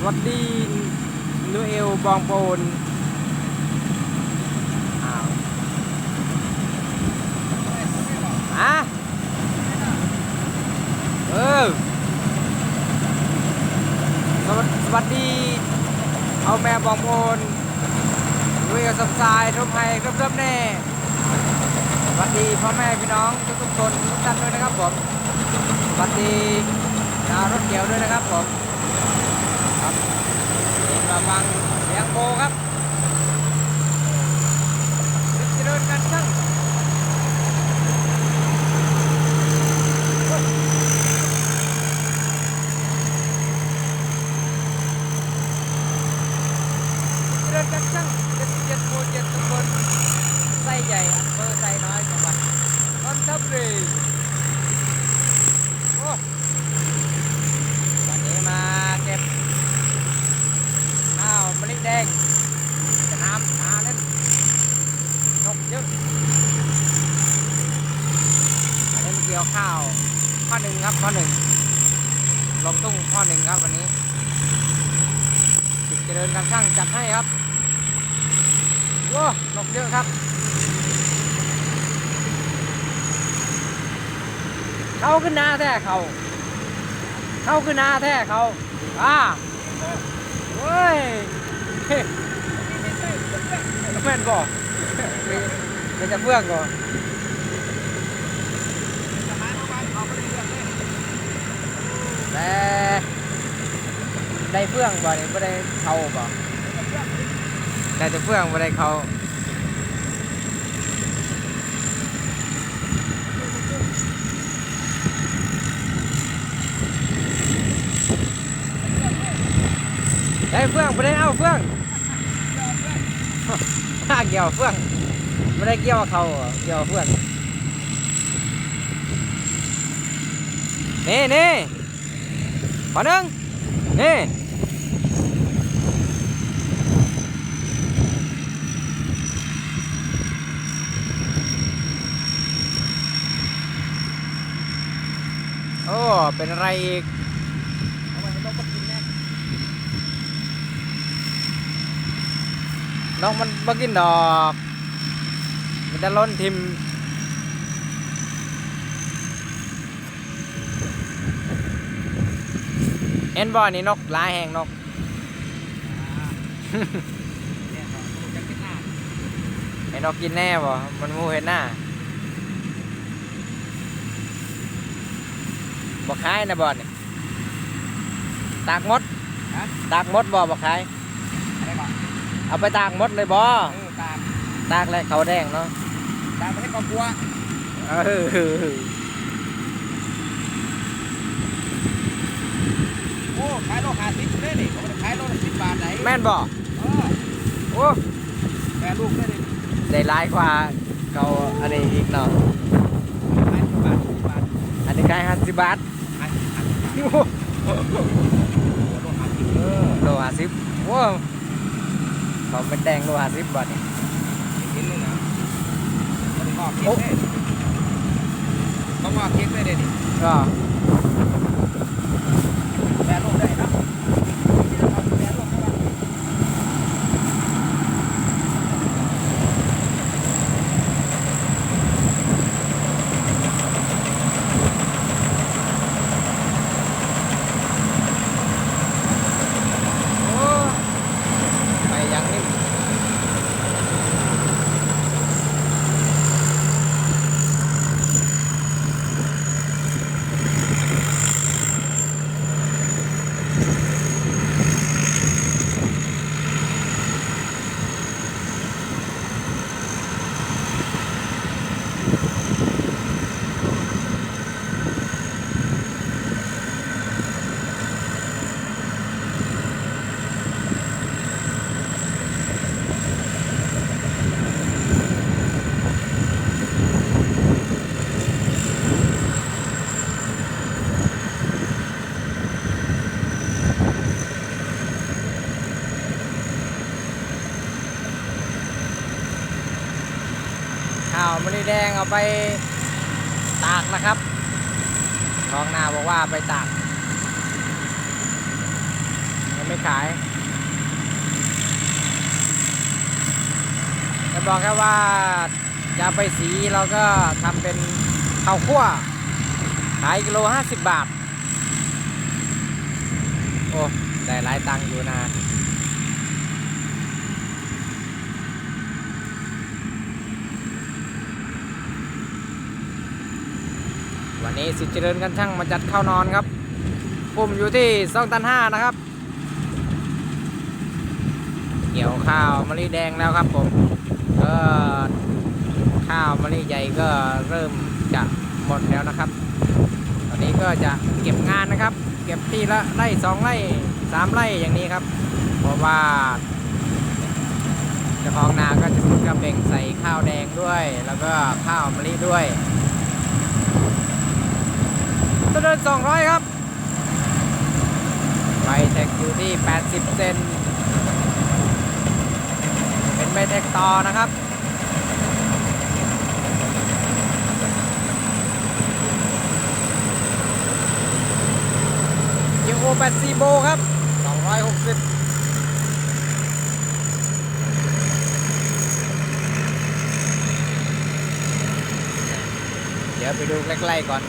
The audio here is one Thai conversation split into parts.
สวัสดีนูเอลบองโปนอ้าวอะเออสวัสดี เอาแม่บองโปนนูเอลสับสายทุกให้ครับเริ่มแน่สวัสดีพ่อแม่พี่น้องทุกทุกๆคนทุกท่านด้วยนะครับผมสวัสดีดาวรถเกี่ยวด้วยนะครับผม ครับนี่มาฟังเสียงโบครับเจริญกันช่างเจริญกันช่างเจ็ดเจ็ดหมู่เจ็ดตำบลไส้ใหญ่อำเภอไส้น้อยจังหวัดนนทบุรีโอ้ วันนี้มาเก็บข้าวมะลิแดงจะน้ำมาเล่นนกเยอะมาเล่นเกี่ยวข้าวข้อหนึ่งครับข้อหนึ่งลงตุ้งข้อหนึ่งครับวันนี้จิตเจริญการ ช่างจัดให้ครับว้านกเยอะครับ เขาขึ้นหน้าแท้เขา เข้าคือหน้าแท้เขาอ่าเว้ยเฮ้ยแม่นบอกเดี๋ยวจะเพื่องก่อนแต่ ได้เพื่องบ่เนี่ยไม่ได้เขาบ่ได้แต่เพื่องไม่ได้เขาได้เพื่องไม่ได้เอาเพื่องถ้าเกี่ยวเพื่องไม่ได้เกี่ยวเขาเกี่ยวเพื่องนี่นี่ขอหนึ่ง นี่โอ้ เป็นอะไรอีกน้องมันบ่กินดอก มันจะล้นทิม เห็นบ่อนี่นกหลายแหงนกไอ้นกกินแน่บ่ มันมูเห็นหน้าบ่ขายนะบ่นี่ตากมดฮะตากมดบ่บ่ขายอะไรก่อนเอาไปตากมดเลยบ่เออตามตากเลยเขาแดงเนาะ ตามไปให้ครอบครัวเออ โอ้ ขายโลหะสิบเลยนี่เขาไม่ได้ขายโลละสิบบาทไหนแม่นบ่เออโอ้แม่ลูกเลยนี่ได้หลายกว่าเขาอันนี้อีกเนาะขายสิบบาทสิบบาทอันนี้ขายห้าสิบบาทขายขายสิบบาทโอ้โหโอ้โลหะสิบเออโลห้าสิบโอ้เขาเป็นแดงโลห้าสิบบาทนี่เห็นเลยนะเขาได้งอกเค้กเลยเขางอกเค้กเลยเดี๋ยวนี้ก็แม่ลูกได้นะแม่ลูกได้ปะ โอ้ไปยังนี่ข้าวมันนี่แดงเอา ไปตากนะครับน้องนาบอกว่าไปตากยังไม่ขายจะบอกแค่ว่าจะไปสีเราก็ทำเป็นข้าวคั่วขายกิโลห้าสิบบาท โอ้ ได้หลายตังค์อยู่นะ วันนี้สิเจริญกันช่างมาจัดข้าวนอนครับ ปุ่มอยู่ที่สองตันห้านะครับ เกี่ยวข้าวมะลิแดงแล้วครับผมก็ข้าวมะลิใหญ่ก็เริ่มจะหมดแล้วนะครับ ตอนนี้ก็จะเก็บงานนะครับ เก็บที่ละไร่สองไร่สามไร่อย่างนี้ครับ เพราะว่าเจ้าของนาก็จะมีกระเบ่งใส่ข้าวแดงด้วย แล้วก็ข้าวมะลิด้วย เดิน200 ครับใบเทคอยู่ที่ 80 เซน เป็นใบเทคต่อนะครับยูโอ8 4โบครับ 260เดี๋ยวไปดูใกล้ๆก่อน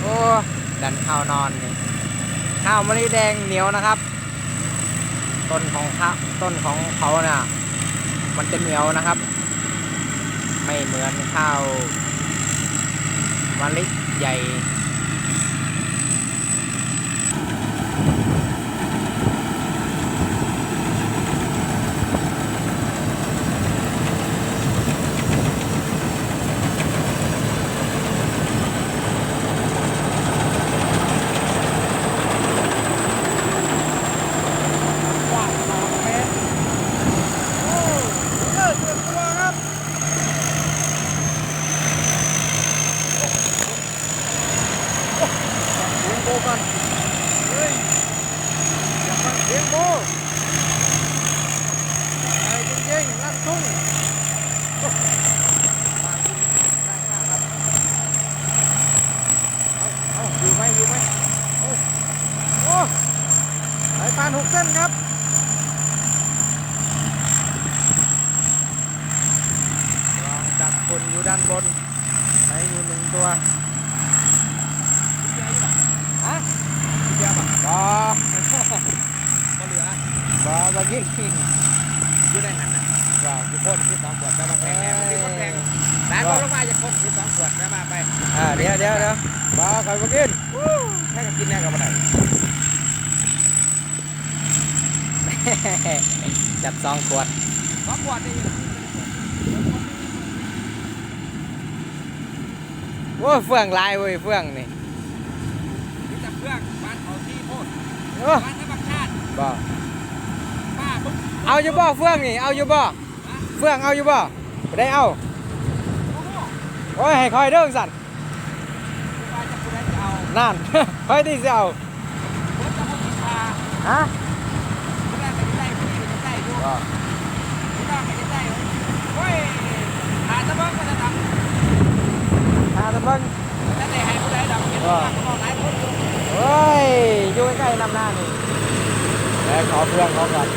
โอ้ดัน ข้าวนอนนี่ข้าวมะลิแดงเหนียวนะครับ ต้นของข้าต้นของเขาเนี่ยมันจะเหนียวนะครับ ไม่เหมือนข้าวมะลิใหญ่ กว้างสองเมตร โอ้เลิศสุดตัวครับ โอ้ โหเสียงโบกันเฮ้ยอย่าฟังเสียงโบไอ้จริงๆลั่นทุ่งโอ้มาดีได้มากครับ เอาเอาอยู่ไหมอยู่ไหมโอ้โอ้สายพานหกเส้นครับ ลองจับคนอยู่ด้านบนใช้อยู่หนึ่งตัวฮะ เยอะป่ะ บอ ก็เหลือบ อบอยิ่งกินอยู่ในหันน่ะบอทุกคนที่สองขวดจะมาแพงแน่มันมีคนแพงสายว่าก็ลงมาจากคนที่สองขวดจะมาไปอ่าเดี๋ยวเดี๋ยวเดี๋ยวบอคอยมากินแค่ก็กินแน่กับอะไรจัดสองขวดสองขวดนี่โอ้ยเฟื่องลายเว้ยเฟื่องนี่มีแต่เพื่อนบ้านเขาที่โพดโอ้บ้านนักบักชาติบอป้าปุ๊บ เอาอยู่บ่เฟื่องนี่เอาอยู่บ่เฟื่องเอาอยู่บ่ไม่ได้เอาโอ้โหโอ้ยให้คอยเด้อสั่นป้าจะพูดได้จะเอานั่นคอยที่สิเอาผมจะพูดชาฮะไม่ได้ไม่ได้ไม่ได้ไม่ได้ดูบอไม่ได้ไม่ได้เฮ้ยหาตะเบิ้งก็จะทำหาแตะเบิ่งแต่ไหนให้ผู้ใดดอกเห็นว่าเขาบอกหลายคนอยู่เฮ้ยอยู่ใกล้ๆลำหน้านี่แล้วขอเพื่อนเขาก่อน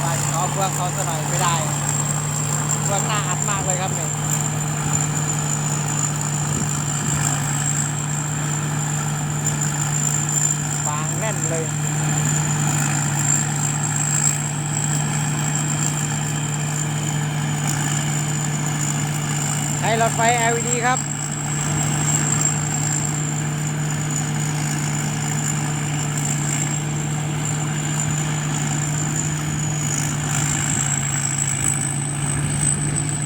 ไปขอ เขาสักหน่อยไม่ได้เบื้องหน้าอัดมากเลยครับเนี่ยฟางแน่นเลยใช้รถไฟ LED ครับ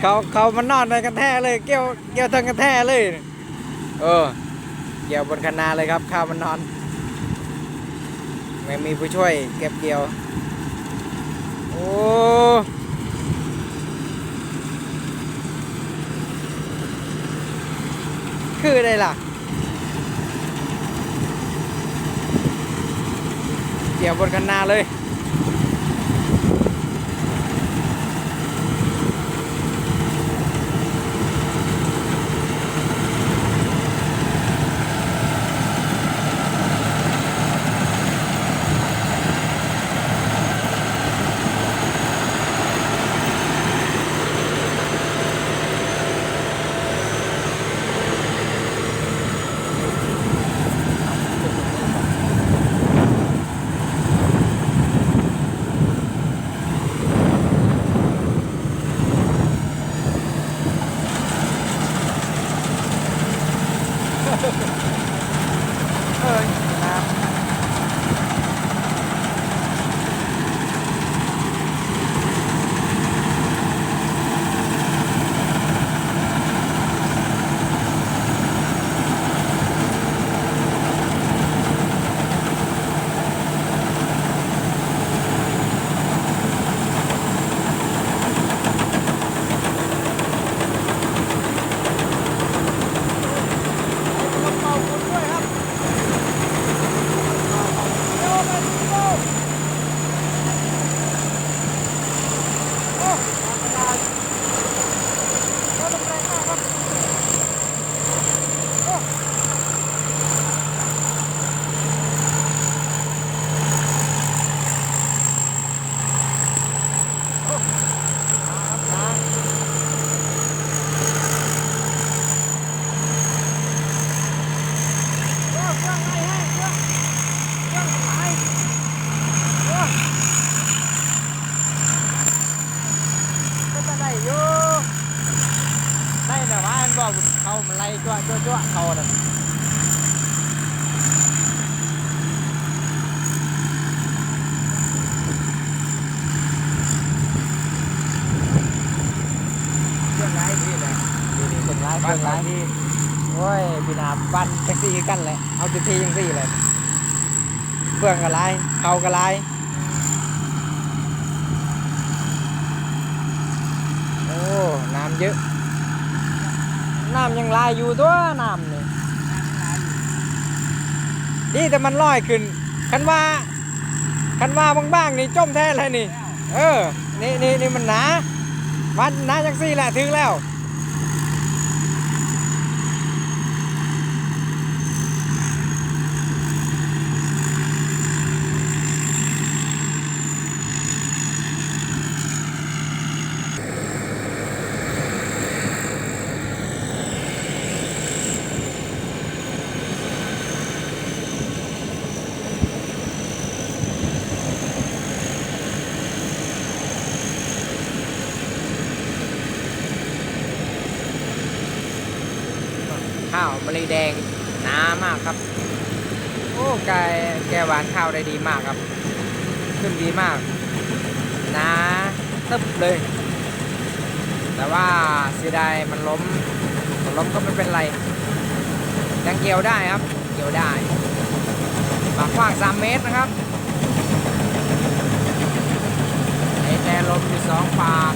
เขาเขามันนอนในกันแท้เลยเกี่ยวเกี่ยวทางกันแท้เลย เออ เกี่ยวบนคันนาเลยครับ ข้าวมันนอน ไม่มีผู้ช่วย เก็บเกี่ยว โอ้คืออะได้ล่ะ เกี่ยวบนคันนาเลย ดีเรื่องไล่เครื่องที่โอ้ยพี่นาบันแท็กซี่กันแหละเอาทีทียังซี่เลยเฟื่องกระไรเขากระไรโอ้น้ำเยอะน้ำยังลายอยู่ตัวน้ำเนี่ยดีแต่มันลอยขึ้นคันว่าคันว่าบ้างๆนี่จมแท้เลยนี่ เออ นี่นี่นี่มันหนา มันหนาจังสี่แหละถึงแล้ว ลีแดงหนามากครับ โอ้ไกแกหวานข้าวได้ดีมากครับ ขึ้นดีมากหนาตึบเลย แต่ว่าเสียดายมันล้มมันล้มก็ไม่เป็นไรยังเกี่ยวได้ครับเกี่ยวได้ปากกว้าง 3 เมตรนะครับไอแต่ล้มอยู่สองปาก